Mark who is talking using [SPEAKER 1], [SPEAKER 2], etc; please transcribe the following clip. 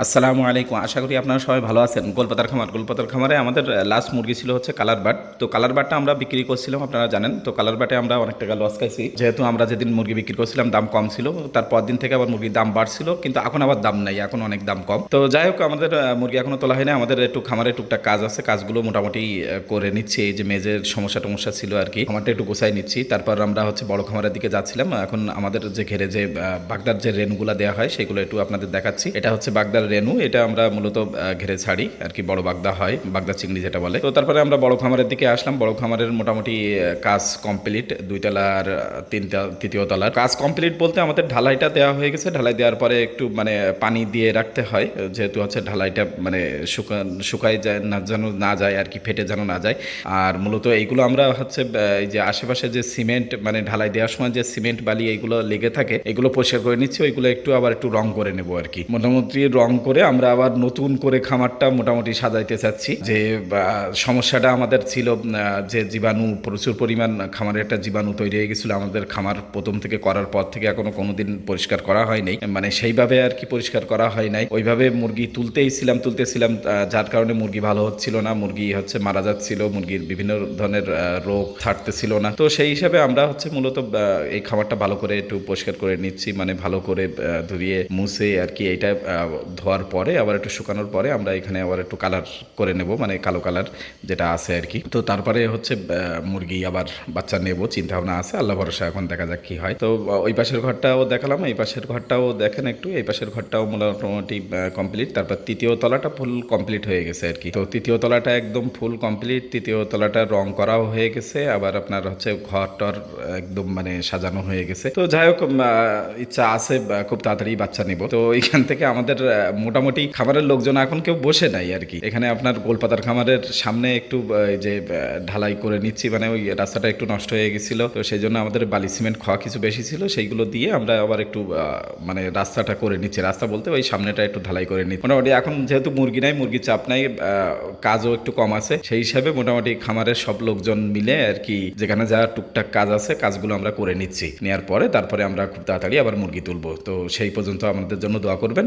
[SPEAKER 1] আসসালামু আলাইকুম। আশা করি আপনারা সবাই ভালো আছেন। গোলপাতার খামার, গোলপাতার খামারে আমাদের লাস্ট মুরগি ছিল হচ্ছে কালার বাট তো কালার বাটটা আমরা বিক্রি করছিলাম, আপনারা জানেন। তো কালার বাটে আমরা অনেক টাকা লস খাইছি। যেহেতু আমরা যেদিন মুরগি বিক্রি করছিলাম, দাম কম ছিল। তারপর দিন থেকে আবার মুরগির দাম বাড়ছিল, কিন্তু এখন আবার দাম নাই, এখন অনেক দাম কম। তো যাই হোক, আমাদের মুরগি এখনও তোলা হয়নি আমাদের একটু খামারে টুকটাক কাজ আছে। কাজগুলো মোটামুটি করে নিচ্ছি। এই যে মেজের সমস্যা টমস্যা ছিল আর কি, খামারটা একটু গোছাই নিচ্ছি। তারপর আমরা হচ্ছে বড় খামারের দিকে যাচ্ছিলাম। এখন আমাদের যে ঘেরে যে বাগদার যে রেনুগুলা দেওয়া হয়, সেগুলো একটু আপনাদের দেখাচ্ছি। এটা হচ্ছে বাগদার রেনু এটা আমরা মূলত ঘেরে ছাড়ি, আর কি বড় বাগদা হয়, বাগদা চিংড়ি যেটা বলে। তো তারপরে আমরা বড় খামারের দিকে আসলাম। বড় খামারের মোটামুটি কাজ কমপ্লিট দুই তলার তিনটা তৃতীয় তলার। কাজ কমপ্লিট বলতে আমাদের ঢালাইটা দেওয়া হয়ে গেছে। ঢালাই দেওয়ার পরে একটু মানে পানি দিয়ে রাখতে হয়, যেহেতু হচ্ছে ঢালাইটা মানে শুকা, শুকায় যায়, না যেন না যায়, আর কি ফেটে যেন না যায়। আর মূলত এইগুলো আমরা হচ্ছে এই যে আশেপাশে যে সিমেন্ট মানে ঢালাই দেওয়ার সময় যে সিমেন্ট বালি এইগুলো লেগে থাকে, এগুলো পরিষ্কার করে নিচ্ছি। ওইগুলো একটু আবার একটু রং করে নেব, আর কি। মোটামুটি রং করে আমরা আবার নতুন করে খামারটা মোটামুটি সাজাইতে চাচ্ছি। যে সমস্যাটা আমাদের ছিল যে জীবাণু, প্রচুর পরিমাণ খামারে একটা জীবাণু তৈরি হয়ে গেছিল আমাদের খামার প্রথম থেকে করার পর থেকে এখনও কোনোদিন পরিষ্কার করা হয়নি। মানে সেইভাবে আর কি পরিষ্কার করা হয় নাই। ওইভাবে মুরগি তুলতেই ছিলাম তুলতেছিলাম যার কারণে মুরগি ভালো হচ্ছিল না, মুরগি হচ্ছে মারা যাচ্ছিল, মুরগির বিভিন্ন ধরনের রোগ ছাড়তেছিল না। তো সেই হিসাবে আমরা হচ্ছে মূলত এই খামারটা ভালো করে একটু পরিষ্কার করে নিচ্ছি মানে ভালো করে ধুয়ে, মুছে আর কি এটা ধোয়ার পরে, আবার একটু শুকানোর পরে আমরা এখানে আবার একটু কালার করে নেব মানে কালো কালার যেটা আছে আর কি। তো তারপরে হচ্ছে মুরগি আবার বাচ্চা নেব চিন্তা ভাবনা আছে, আল্লাহ ভরসা, এখন দেখা যাক কি হয়। তো ওই পাশের ঘরটাও দেখালাম, এই পাশের ঘরটাও দেখেন একটু, এই পাশের ঘরটাও মোটামুটি কমপ্লিট তারপর তৃতীয় তলাটা ফুল কমপ্লিট হয়ে গেছে আর কি। তো তৃতীয় তলাটা একদম ফুল কমপ্লিট তৃতীয় তলাটা রং করাও হয়ে গেছে, আবার আপনার হচ্ছে ঘর টর একদম মানে সাজানো হয়ে গেছে। তো যাই হোক ইচ্ছা আছে খুব তাড়াতাড়ি বাচ্চা নিব। তো এইখান থেকে আমাদের মোটামুটি খামারের লোকজন এখন কেউ বসে নাই আর কি। এখানে আপনার গোলপাতার খামারের সামনে একটু যে ঢালাই করে নিচ্ছি মানে ওই রাস্তাটা একটু নষ্ট হয়ে গেছিল। তো সেই জন্য আমাদের বালি সিমেন্ট খাওয়া কিছু বেশি ছিল, সেইগুলো দিয়ে আমরা আবার একটু মানে রাস্তাটা করে নিচ্ছি। রাস্তা বলতে ওই সামনেটা একটু ঢালাই করে নিচ্ছি। মোটামুটি এখন যেহেতু মুরগি নাই মুরগির চাপ নাই কাজও একটু কম আছে। সেই হিসাবে মোটামুটি খামারের সব লোকজন মিলে আর কি, যেখানে যা টুকটাক কাজ আছে, কাজগুলো আমরা করে নিচ্ছি। নেওয়ার পরে তারপরে আমরা খুব তাড়াতাড়ি আবার মুরগি তুলবো। তো সেই পর্যন্ত আমাদের জন্য দোয়া করবেন।